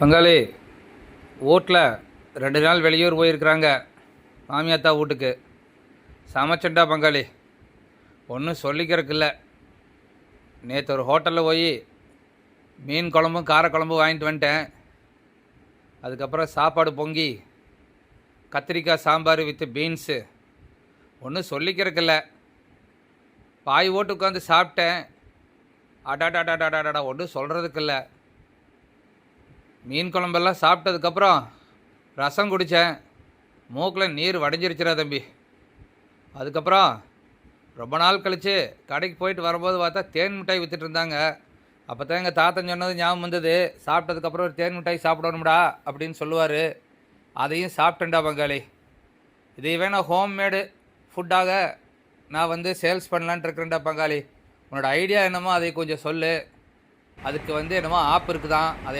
பங்காளி வீட்டில் ரெண்டு நாள் வெளியூர் போயிருக்கிறாங்க. மாமியாத்தா வீட்டுக்கு. சமைச்சண்டா பங்காளி. ஒன்றும் சொல்லிக்கிறதுக்கு இல்லை நேற்று ஒரு ஹோட்டலில் போய் மீன் குழம்பும் காரக்குழம்பும் வாங்கிட்டு வந்துட்டேன். அதுக்கப்புறம் சாப்பாடு பொங்கி கத்திரிக்காய் சாம்பார் வித்து பீன்ஸு. ஒன்றும் சொல்லிக்கிறதுக்கு இல்லை பாய் ஓட்டு உட்காந்து சாப்பிட்டேன். அடாடாடாடாடாடா ஒன்றும் சொல்கிறதுக்கு இல்லை மீன் குழம்பெல்லாம் சாப்பிட்டதுக்கப்புறம் ரசம் குடித்தேன். மூக்கில் நீர் வடைஞ்சிருச்சுரா தம்பி. அதுக்கப்புறம் ரொம்ப நாள் கழித்து கடைக்கு போயிட்டு வரும்போது பார்த்தா தேன் மிட்டாய் வித்துட்ருந்தாங்க அப்போ தான் எங்கள் தாத்தன் சொன்னது ஞாபகம் வந்தது. சாப்பிட்டதுக்கப்புறம் ஒரு தேன் மிட்டாய் சாப்பிடணும்டா அப்படின்னு சொல்லுவார். அதையும் சாப்பிட்டேன்டா பங்காளி. இதையவே நான் ஹோம்மேடு ஃபுட்டாக நான் வந்து சேல்ஸ் பண்ணலான்ட்டு இருக்கிறேன்டா பங்காளி. உன்னோட ஐடியா என்னமோ அதை கொஞ்சம் சொல்லு. அதுக்கு வந்து என்னமோ ஆப் இருக்குதான். அதை